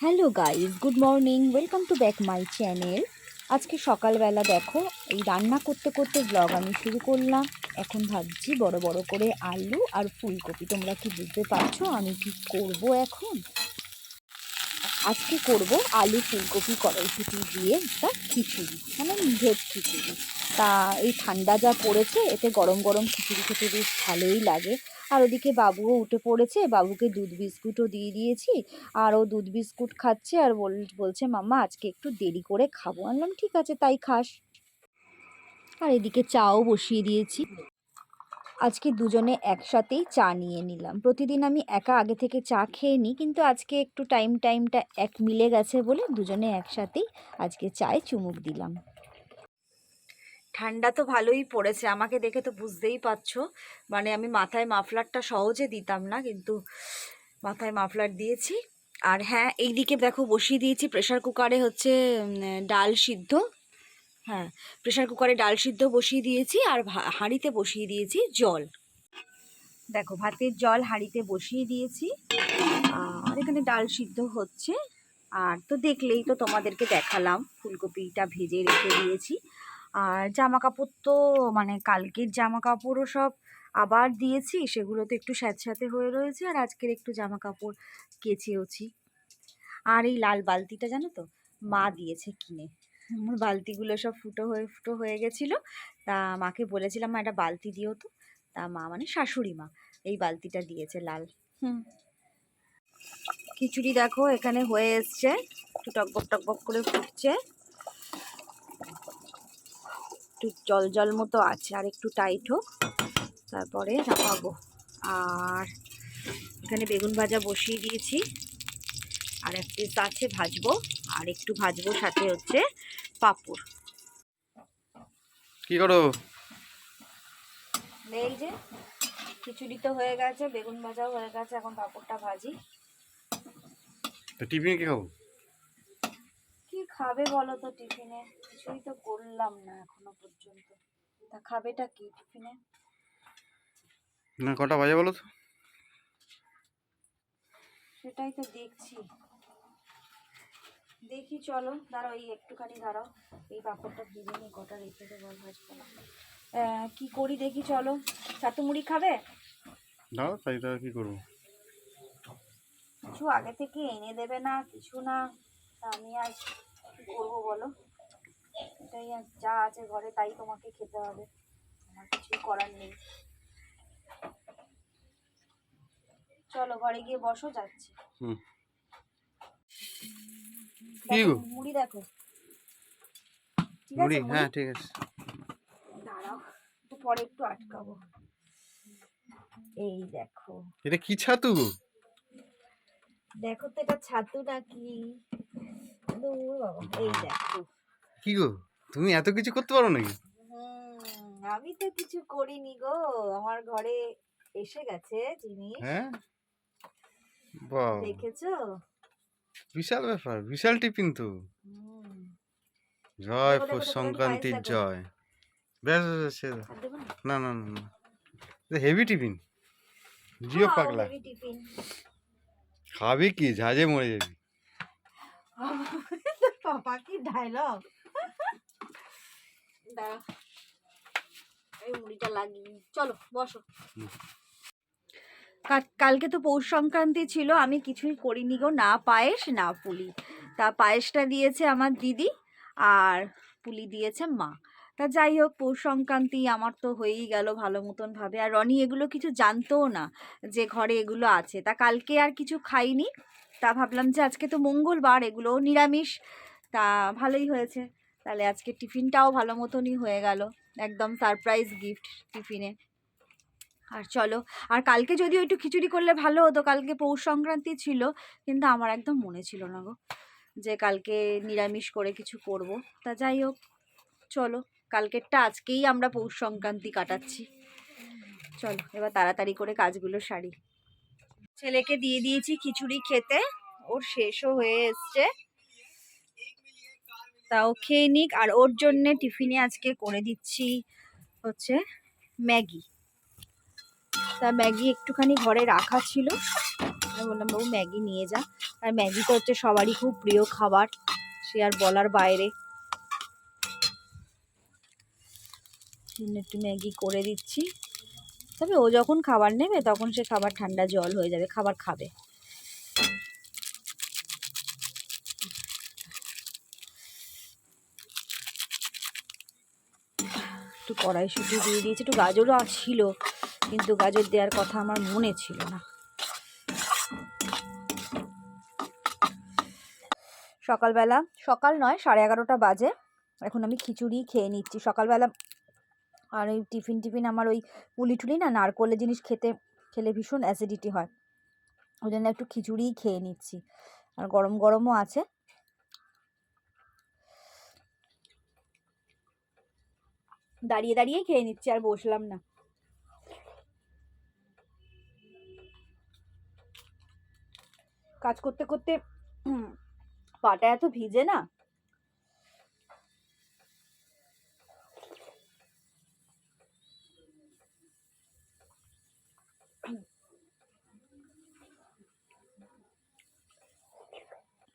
Hello guys good morning, welcome to back my channel. আজকে সকালবেলা দেখো, এই রান্না করতে করতে ব্লগ আমি শুরু করলাম। এখন ভাবছি বড় বড় করে আলু আর ফুলকপি। তোমরা কি বুঝতে পারছ আমি কি করব এখন? আজকে করব আলু ফুলকপি কড়াইশুটি দিয়ে একটা খিচুড়ি মানে ভেজ খিচুড়ি। তা এই ঠান্ডা যা পড়েছে, এতে গরম গরম খিচুড়ি বেশ ভালোই লাগে। আর ওদিকে বাবুও উঠে পড়েছে। বাবুকে দুধ বিস্কুটও দিয়ে দিয়েছি। আর ও দুধ বিস্কুট খাচ্ছে আর বল, বলছে, মাম্মা, আজকে একটু দেরি করে খাব। আনলাম ঠিক আছে, তাই খাস। আর এদিকে চাও বসিয়ে দিয়েছি। আজকে দুজনে একসাথেই চা নিয়ে নিলাম। প্রতিদিন আমি একা আগে থেকে চা খেয়ে নিই, কিন্তু আজকে একটু টাইম, টাইমটা এক মিলে গেছে বলে দুজনে একসাথেই আজকে চায়ে চুমুক দিলাম। ঠান্ডা তো ভালোই পড়েছে, আমাকে দেখে তো বুঝতেই পারছ। মানে আমি মাথায় মাফলারটা সহজে দিতাম না, কিন্তু মাথায় মাফলার দিয়েছি। আর হ্যাঁ এইদিকে দেখো বসিয়ে দিয়েছি প্রেশার কুকারে হচ্ছে ডাল সিদ্ধ। হ্যাঁ প্রেশার কুকারে ডাল সিদ্ধ বসিয়ে দিয়েছি, আর হাঁড়িতে বসিয়ে দিয়েছি জল। দেখো, ভাতের জল হাঁড়িতে বসিয়ে দিয়েছি। আর এখানে ডাল সিদ্ধ হচ্ছে। আর তো দেখলেই তো তোমাদেরকে দেখালাম, ফুলকপিটা ভেজে রেখে দিয়েছি। আর জামা কাপড় তো মানে কালকের জামা কাপড়ও সব আবার দিয়েছি, সেগুলো তো একটু স্যাঁতস্যাঁতে হয়ে রয়েছে আর আজকের একটু জামা কাপড় কেচেওছি। আর এই লাল বালতিটা জানো তো মা দিয়েছে কিনে। আমার বালতিগুলো সব ফুটো হয়ে ফুটো হয়ে গেছিল। তা মাকে বলেছিলাম, মা, একটা বালতি দিও তো। তা মা মানে শাশুড়ি মা এই বালতিটা দিয়েছে লাল। হুম। খিচুড়ি দেখো এখানে হয়ে এসছে। একটু টকবক টকবক করে ফুটছে। একটু জল জল মতো আছে আর একটু টাইট হোক। তারপরে চাপাবো আর এখানে বেগুন ভাজা বসিয়ে দিয়েছি। আর এক পিস আছে ভাজবো আর একটু ভাজবো সাথে হচ্ছে পাপড়। কি করো? এই যে খিচুড়ি তো হয়ে গেছে বেগুন ভাজাও হয়ে গেছে এখন পাঁপড়টা ভাজি। তো টিফিন কি খাব? খাবে বলো তো টিফিনে কিছুই তো করলাম না এখনও পর্যন্ত। তা খাবেটা কি টিফিনে না কটা বাজে বলো তো? সেটাই তো দেখছি। দেখি চলো দাঁড়াও এই একটুখানি দাঁড়াও। এই পাঁপড়টা ভেজে নিই কটা রেখে দেবো ভাজবো কি করি দেখি চলো। ছাতু মুড়ি খাবে? দাও তাই কি করব? কিছু আগে থেকে এনে দেবে না কিছু না। আমি আর করব বলো? এটাই যা আছে ঘরে তাই তোমাকে খেতে হবে। আমার কিছুই করার নেই। চলো ঘরে গিয়ে বসো যাচ্ছি। দেখো, মুড়ি দেখো। মুড়ি হ্যাঁ ঠিক আছে। দাঁড়াও একটু পরে একটু আটকাবো। এই দেখো। এটা কি ছাতু দেখো তো এটা ছাতু নাকি? দূর বাবা এই দেখো কি গো? তুমি এত কিছু করতে পারো নাকি? আমি তো কিছু করিনি গো। আমার ঘরে এসে গেছে জিনিস। হ্যাঁ? বাহ। দেখেছ? বিশাল ব্যাপার বিশাল টিফিন তো। জয় পৌষ সংক্রান্তির জয়। বেশ, সে না? না না না হেভি টিফিন। জিও পাগলা। খাবি কি? ঝাঁঝে মরে যাবি। বাবা কি ডায়লগ দাঁড়া। এই মুড়িটা লাগিয়ে চলো বসো। কালকে তো পৌষ সংক্রান্তি ছিল আমি কিছুই করিনি গো না পায়েস না পুলি। তা পায়েসটা দিয়েছে আমার দিদি আর পুলি দিয়েছে মা। তা যাই হোক পৌষ সংক্রান্তি আমার তো হয়েই গেল ভালো মতন ভাবে। আর রনি এগুলো কিছু জানতোও না যে ঘরে এগুলো আছে। তা কালকে আর কিছু খাইনি। তা ভাবলাম যে আজকে তো মঙ্গলবার এগুলোও নিরামিষ। তা ভালোই হয়েছে। তাহলে আজকে টিফিনটাও ভালো মতনই হয়ে গেল। একদম সারপ্রাইজ গিফট টিফিনে। আর চলো, আর কালকে যদিও একটু খিচুড়ি করলে ভালো হতো, কালকে পৌষ সংক্রান্তি ছিল, কিন্তু আমার একদম মনে ছিল না গো যে কালকে নিরামিষ করে কিছু করব। তা যাই হোক, চলো, কালকেরটা আজকেই আমরা পৌষ সংক্রান্তি কাটাচ্ছি। চলো, এবার তাড়াতাড়ি করে কাজগুলো সারি। ছেলেকে দিয়ে দিয়েছি খিচুড়ি খেতে, ওর শেষও হয়ে এসছে। তাও খেয়ে নিক। আর ওর জন্যে টিফিনে আজকে করে দিচ্ছি হচ্ছে ম্যাগি। তা ম্যাগি একটুখানি ঘরে রাখা ছিল। বললাম বাবু ম্যাগি নিয়ে যা। আর ম্যাগি তো হচ্ছে সবারই খুব প্রিয় খাবার, সে আর বলার বাইরে। একটু ম্যাগি করে দিচ্ছি। তবে ও যখন খাবার নেবে, তখন সে খাবার ঠান্ডা জল হয়ে যাবে, খাবার খাবে একটু কড়াইশুঁটি দিয়ে দিয়েছি। একটু গাজরও ছিল, কিন্তু গাজর দেওয়ার কথা আমার মনে ছিল না। সকালবেলা, সকাল নয়, সাড়ে এগারোটা বাজে। এখন আমি খিচুড়ি খেয়ে নিচ্ছি। সকালবেলা আর ওই টিফিন টিফিন আমার ওই পুলি টুলি না, নারকলের জিনিস খেতে, খেলে ভীষণ অ্যাসিডিটি হয়। ওই জন্য একটু খিচুড়িই খেয়ে নিচ্ছি। আর গরম গরমও আছে। দাঁড়িয়ে দাঁড়িয়েই খেয়ে নিচ্ছি, আর বসলাম না। কাজ করতে করতে পাটা এত ভিজে না?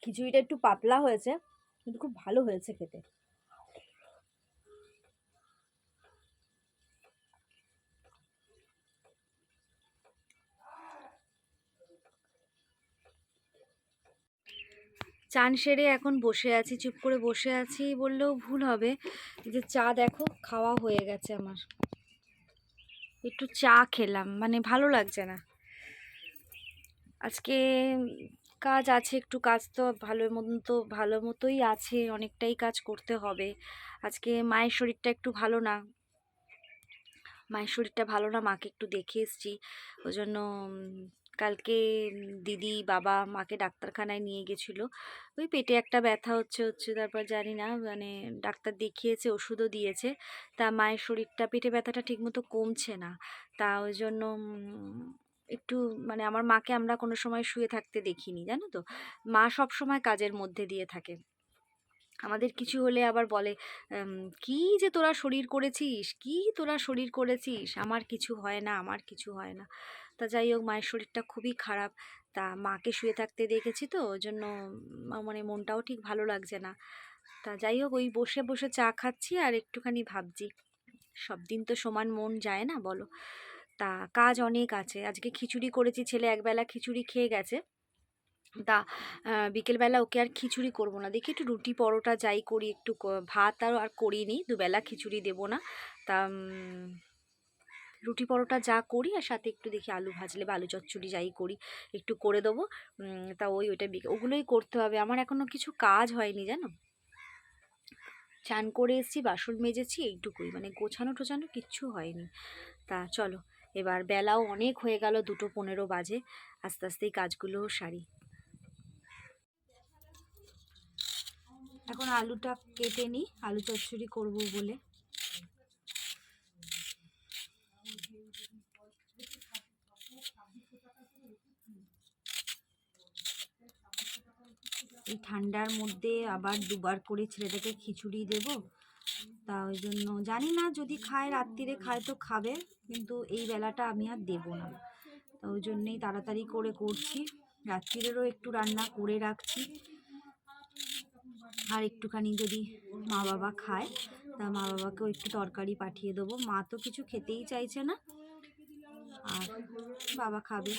খিচুড়িটা একটু পাতলা হয়েছে, কিন্তু খুব ভালো হয়েছে খেতে। চান সেরে এখন বসে আছি, চুপ করে বসে আছি, বললেও ভুল হবে। যে চা দেখো, খাওয়া হয়ে গেছে আমার। একটু চা খেলাম মানে ভালো লাগছে না। আজকে কাজ আছে, একটু কাজ তো ভালো মতন তো ভালো মতোই আছে, অনেকটাই কাজ করতে হবে। আজকে মায়ের শরীরটা একটু ভালো না। মায়ের শরীরটা ভালো না, মাকে একটু দেখে এসেছি। ওই জন্য কালকে দিদি বাবা মাকে ডাক্তারখানায় নিয়ে গেছিল। ওই পেটে একটা ব্যথা হচ্ছে হচ্ছে তারপর জানি না মানে ডাক্তার দেখিয়েছে, ওষুধও দিয়েছে। তা মায়ের শরীরটা, পেটে ব্যথাটা ঠিকমতো কমছে না। তা ওই জন্য একটু মানে আমার মাকে আমরা কোনো সময় শুয়ে থাকতে দেখিনি, জানো তো? মা সব সময় কাজের মধ্যে দিয়ে থাকে। আমাদের কিছু হলে আবার বলে কি যে তোরা শরীর করেছিস? কি তোরা শরীর করেছিস? আমার কিছু হয় না, আমার কিছু হয় না। তা যাই হোক, মায়ের শরীরটা খুবই খারাপ। তা মাকে শুয়ে থাকতে দেখেছি তো ওই জন্য মানে মনটাও ঠিক ভালো লাগছে না। তা যাই হোক, ওই বসে বসে চা খাচ্ছি আর একটুখানি ভাবছি। সব দিন তো সমান মন যায় না, বলো। তা কাজ অনেক আছে। আজকে খিচুড়ি করেছি, ছেলে একবেলা খিচুড়ি খেয়ে গেছে। তা বিকেলবেলা ওকে আর খিচুড়ি করব না। দেখি একটু রুটি পরোটা যাই করি, একটু ভাত আর আর করিনি, দুবেলা খিচুড়ি দেবো না। তা রুটি পরোটা যা করি আর সাথে একটু দেখি আলু ভাজলে বা আলু চচ্চড়ি যাই করি, একটু করে দেবো। তা ওই ওইটা ওগুলোই করতে হবে। আমার এখনও কিছু কাজ হয়নি, জানো? চান করে এসেছি, বাসন মেজেছি, এইটুকুই। মানে গোছানো টোছানো কিচ্ছু হয়নি। তা চলো, এবার বেলাও অনেক হয়ে গেল, দুটো পনেরো বাজে। আস্তে আস্তে এই কাজগুলোও সারি। এখন আলুটা কেটে নিই, আলু চচ্চড়ি করব বলে। এই ঠান্ডার মধ্যে আবার দুবার করে ছেলেটাকে খিচুড়ি দেব। তা ওই জন্য জানি না যদি খায় রাত্রিরে খায় তো খাবে, কিন্তু এই বেলাটা আমি আর দেবো না। তা ওই জন্যেই তাড়াতাড়ি করে করছি। রাত্রিরেরও একটু রান্না করে রাখছি। আর একটুখানি যদি মা বাবা খায়, তা মা বাবাকেও একটু তরকারি পাঠিয়ে দেবো। মা তো কিছু খেতেই চাইছে না। আর বাবা খাবে।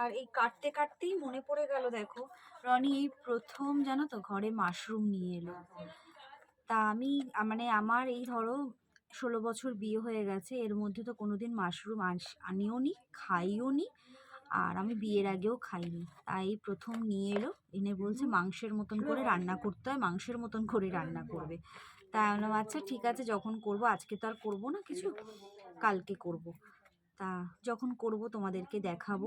আর এই কাটতে কাটতেই মনে পড়ে গেল, দেখো। রনি এই প্রথম জানো তো ঘরে মাশরুম নিয়ে এলো। তা আমি মানে আমার এই ধরো ষোলো বছর বিয়ে হয়ে গেছে, এর মধ্যে তো কোনোদিন মাশরুম আনিও নি, খাইও নি, আর আমি বিয়ের আগেও খাইনি। তাই প্রথম নিয়ে এলো, এনে বলছে মাংসের মতন করে রান্না করতে হয়, মাংসের মতন করে রান্না করবে। তাই আমি আচ্ছা ঠিক আছে, যখন করব, আজকে তো আর করব না কিছু, কালকে করব। তা যখন করব, তোমাদেরকে দেখাবো।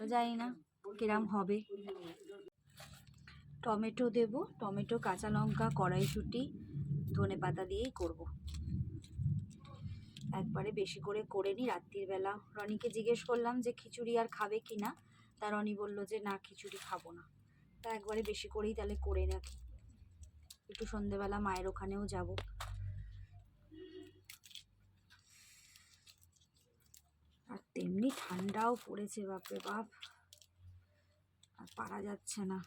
তো জানি না কিরাম হবে। টমেটো দেব, টমেটো, কাঁচা লঙ্কা কড়াইশুঁটি ধনে পাতা দিয়েই করব। একবারে বেশি করে করে নিই রাত্রির বেলা। রনিকে জিজ্ঞেস করলাম যে খিচুড়ি আর খাবে কি না? তা রনি বলল যে না, খিচুড়ি খাব না। তা একবারে বেশি করেই তাহলে করে রাখি। একটু সন্ধেবেলা মায়ের ওখানেও যাব। তেমনি ঠান্ডাও পড়েছে, বাপরে বাপ। আর পারা যাচ্ছে না।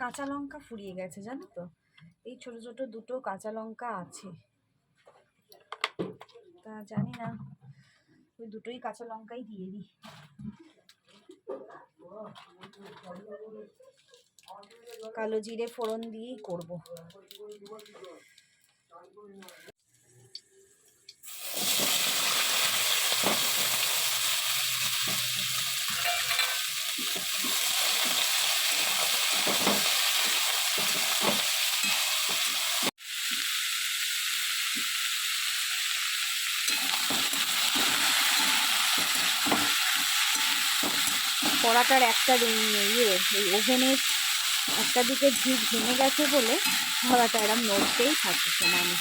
কাঁচা লঙ্কা ফুরিয়ে গেছে, জানো তো? এই ছোট ছোট দুটো কাঁচা লঙ্কা আছে। তা জানি না। ওই দুটোই কাঁচা লঙ্কাই দিয়ে দিই। কালো জিরে ফোড়ন দিয়েই করব। কড়াটার একটা ইয়ে এই ওভেনের একটা দিকে ঝিক ভেঙে গেছে বলে কড়াটা এরম নড়তেই থাকে সমানে।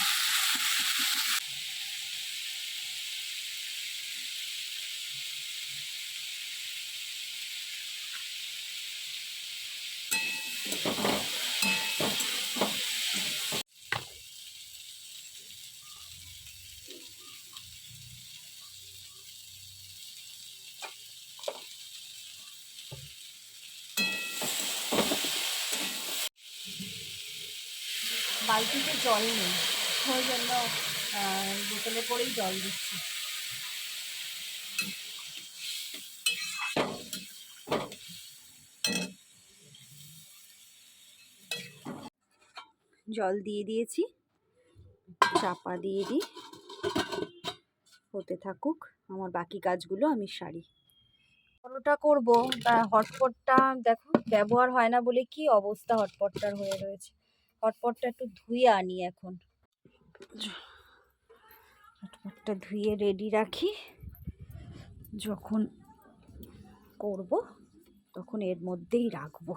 জল নেই। ওই জন্য বোতলে করেই জল দিচ্ছি। জল দিয়ে দিয়েছি, চাপা দিয়ে দিই। হতে থাকুক, আমার বাকি কাজগুলো আমি সারি। পরোটা করব, তা হটপটটা দেখো, ব্যবহার হয় না বলে কি অবস্থা হটপটটার হয়ে রয়েছে। হটপটটা একটু ধুয়ে আনি এখন। হটপটটা ধুয়ে রেডি রাখি। যখন করব, তখন এর মধ্যেই রাখব।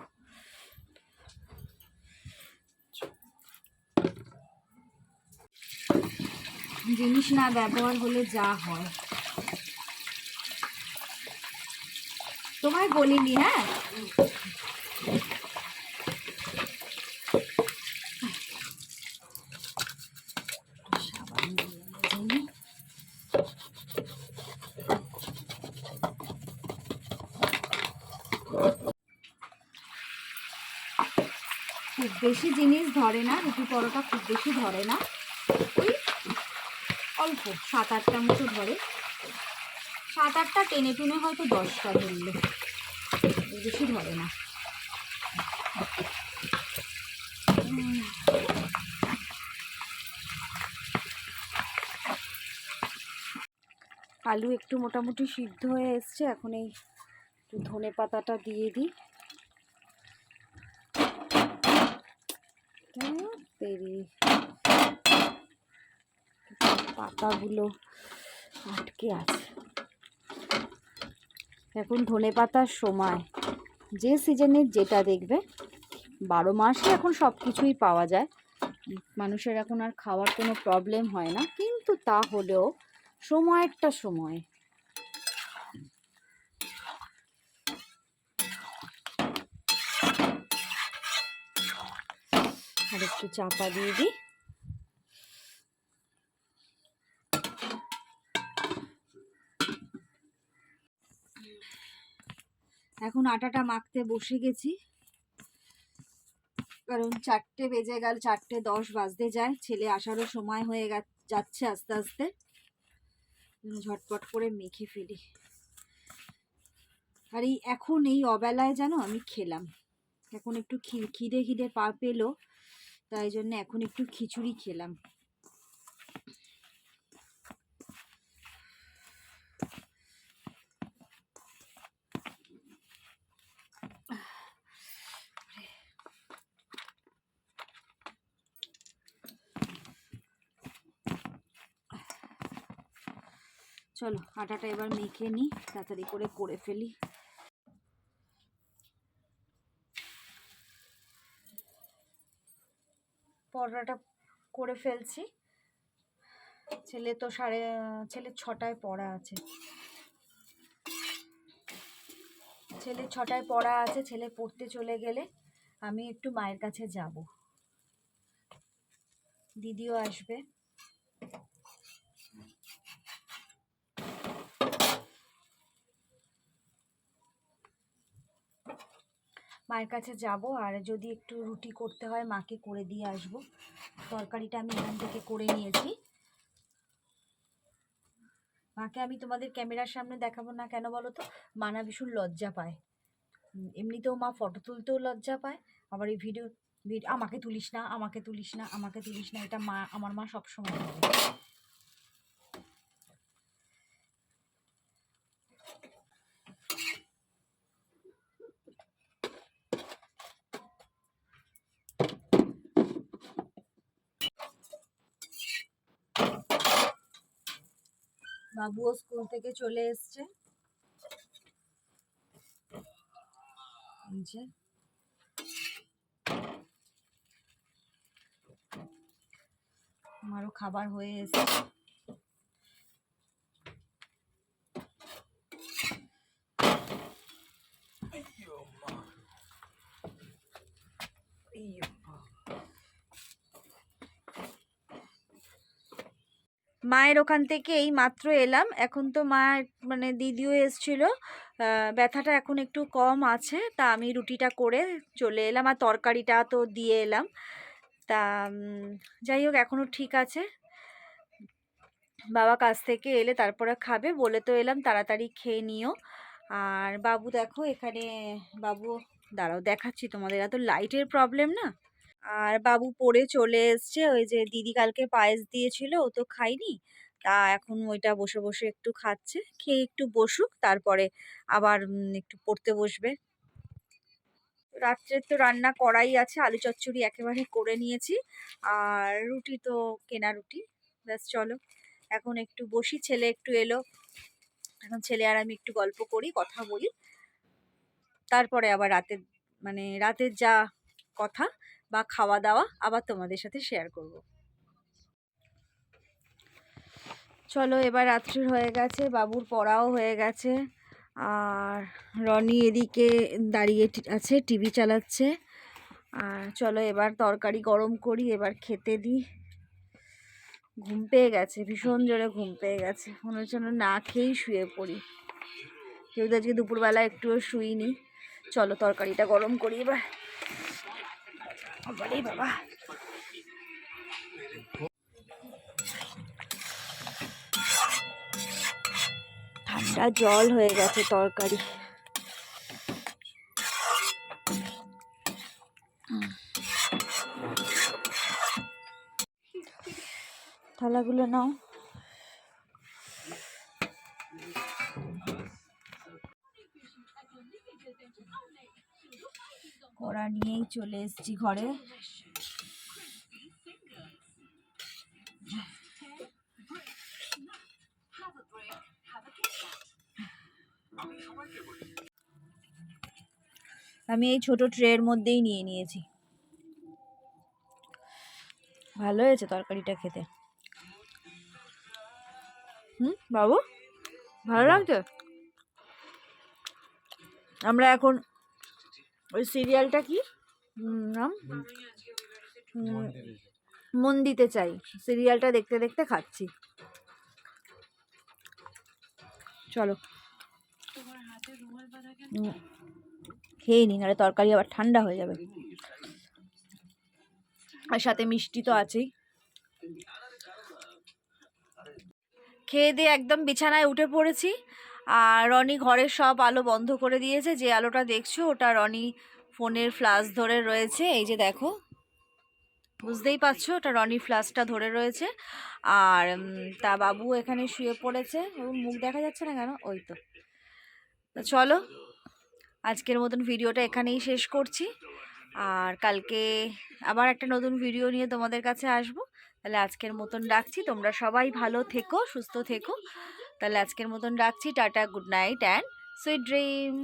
জিনিস না ব্যবহার হলে যা হয়। তোমায় বলিনি হ্যাঁ সাবান দিয়ে মেজে নিই। খুব বেশি জিনিস ধরে না, রুটি পরোটা খুব বেশি ধরে না। ওই অল্প, সাত আটটা মতো ধরে। সাত আটটা টেনে টুনে হয়তো দশটা ধরলে বেশি ধরে না। আলু একটু মোটামুটি সিদ্ধ হয়ে এসছে, এখন এই ধনে পাতাটা দিয়ে দিই। পাতাগুলো আটকে আছে। এখন ধনে পাতার সময়। যে সিজনের যেটা দেখবে, বারো মাসে এখন সব কিছুই পাওয়া যায়। মানুষের এখন আর খাওয়ার কোনো প্রবলেম হয় না। কিন্তু তা হলেও সময়েরটা সময়। আর একটু চাপা দিয়ে দিই। এখন আটাটা মাখতে বসে গেছি। কারণ চারটে বেজে গেল, চারটে দশ বাজতে যায়। ছেলে আসারও সময় হয়ে যাচ্ছে আস্তে আস্তে। ঝটপট করে মেখে ফেলি। আর এই এখন এই অবেলায় যেন আমি খেলাম। এখন একটু খিদে খিদে পা পেল। তাই জন্য এখন একটু খিচুড়ি খেলাম। চলো, আটাটা এবার মেখে নিই, তাড়াতাড়ি করে করে ফেলি। পরোটাটা করে ফেলছি। ছেলে তো সাড়ে, ছেলে ছটায় পড়া আছে। ছেলে ছটায় পড়া আছে, ছেলে পড়তে চলে গেলে আমি একটু মায়ের কাছে যাব। দিদিও আসবে। মায়ের কাছে যাব আর যদি একটু রুটি করতে হয় মাকে করে দিয়ে আসব। তরকারিটা আমি এখান থেকে করে নিয়েছি। মাকে আমি তোমাদের ক্যামেরার সামনে দেখাবো না কেন বলো তো? মা না ভীষণ লজ্জা পায়। এমনিতেও মা ফটো তুলতেও লজ্জা পায়। আবার এই ভিডিও ভিডিও আমাকে তুলিস না, আমাকে তুলিস না, আমাকে তুলিস না, এটা মা, আমার মা সবসময় বাবুও স্কুল থেকে চলে এসছে। আমারও খাবার হয়ে এসেছে। মায়ের ওখান থেকে এই মাত্র এলাম। এখন তো মা মানে দিদিও এসছিল। ব্যথাটা এখন একটু কম আছে। তা আমি রুটিটা করে চলে এলাম আর তরকারিটা তো দিয়ে এলাম। তা যাই হোক, এখনও ঠিক আছে। বাবা কাছ থেকে এলে তারপরে খাবে। বলে তো এলাম, তাড়াতাড়ি খেয়ে নিও। আর বাবু দেখো, এখানে বাবু, দাঁড়াও, দেখাচ্ছি তোমাদের। এত লাইটের প্রবলেম না? আর বাবু পড়ে চলে এসছে। ওই যে দিদি কালকে পায়েস দিয়েছিল ও তো খাইনি। তা এখন ওইটা বসে বসে একটু খাচ্ছে। খেয়ে একটু বসুক, তারপরে আবার একটু পড়তে বসবে। রাত্রে তো রান্না করাই আছে, আলু চচ্চড়ি একেবারে করে নিয়েছি। আর রুটি তো, কেনা রুটি। ব্যাস, চলো। এখন একটু বসি, ছেলে একটু এলো। এখন ছেলে আর আমি একটু গল্প করি, কথা বলি। তারপরে আবার রাতের মানে রাতের যা কথা বা খাওয়া দাওয়া আবার তোমাদের সাথে শেয়ার করব। চলো এবার রাত্রির হয়ে গেছে, বাবুর পড়াও হয়ে গেছে, আর রনি এদিকে দাঁড়িয়ে আছে টিভি চালাচ্ছে। আর চলো এবার তরকারি গরম করি, এবার খেতে দিই। ঘুম পেয়ে গেছে, ভীষণ জোরে ঘুম পেয়ে গেছে। মনে হচ্ছে না খেয়েই শুয়ে পড়ি। কেউ তো আজকে দুপুরবেলা একটুও শুইনি। চলো তরকারিটা গরম করি এবার। ঠান্ডা জল হয়ে গেছে তরকারি। থালাগুলো নাও। নিয়েই চলে এসেছি ঘরে। আমি এই ছোট ট্রের মধ্যেই নিয়ে নিয়েছি। ভালো হয়েছে তরকারিটা খেতে। হুম, বাবু? ভালো লাগছে? আমরা এখন ওই সিরিয়ালটা কি? নাম? মন দিতে চাই সিরিয়ালটা দেখতে দেখতে খাচ্ছি। চলো। খেয়ে নি, নাহলে তরকারি আবার ঠান্ডা হয়ে যাবে। আর সাথে মিষ্টি তো আছেই। খেয়ে দিয়ে একদম বিছানায় উঠে পড়েছি। আর রনি ঘরের সব আলো বন্ধ করে দিয়েছে। যে আলোটা দেখছ, ওটা রনি ফোনের ফ্লাশ ধরে রয়েছে। এই যে দেখো, বুঝতেই পারছ, ওটা রনি ফ্লাশটা ধরে রয়েছে। আর তা বাবু এখানে শুয়ে পড়েছে। মুখ দেখা যাচ্ছে না কেন? ওই তো চলো, আজকের মতন ভিডিওটা এখানেই শেষ করছি। আর কালকে আবার একটা নতুন ভিডিও নিয়ে তোমাদের কাছে আসব। তাহলে আজকের মতন রাখছি। তোমরা সবাই ভালো থেকো, সুস্থ থেকো। তাহলে আজকের মতন রাখছি tata good night and sweet dream.